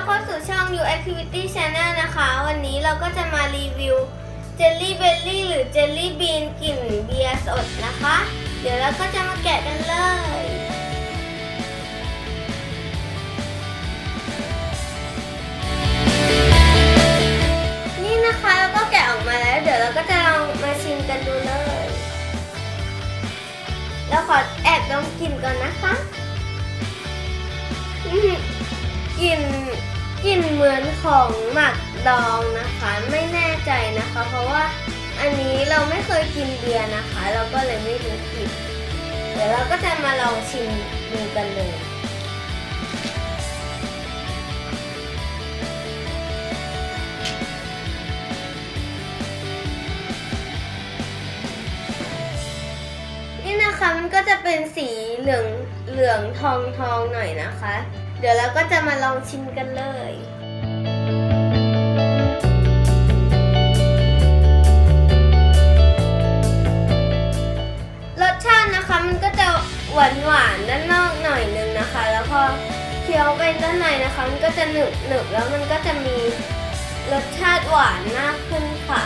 ับเข้าสู่ช่อง New Activity Channel นะคะ วันนี้เราก็จะมารีวิวเจลลี่เบลลี่หรือเจลลี่บีนกลิ่นเบียร์สดนะคะ เดี๋ยวเราก็จะมาแกะกันเลยนี่นะคะเราก็แกะออกมาแล้ว เดี๋ยวเราก็จะลองมาชิมกันดูเลยเราขอแอบดมกลิ่นก่อนนะคะกลิ่น กลิ่นเหมือนของหมักดองนะคะ ไม่แน่ใจนะคะ เพราะว่าอันนี้เราไม่เคยกินเบียร์นะคะ เราก็เลยไม่รู้กลิ่นเดี๋ยวเราก็จะมาลองชิมดูกันเลย นะคะมันก็จะเป็นสีเหลืองเหลืองทองทองหน่อยนะคะ เดี๋ยวเราก็จะมาลองชิมกันเลยรสชาตินะคะมันก็จะหวานหวานด้านนอกหน่อยนึงนะคะ แล้วพอเคี้ยวไปด้านในนะคะ มันก็จะหนึบหนึบแล้วมันก็จะมีรสชาติหวานมากขึ้นค่ะ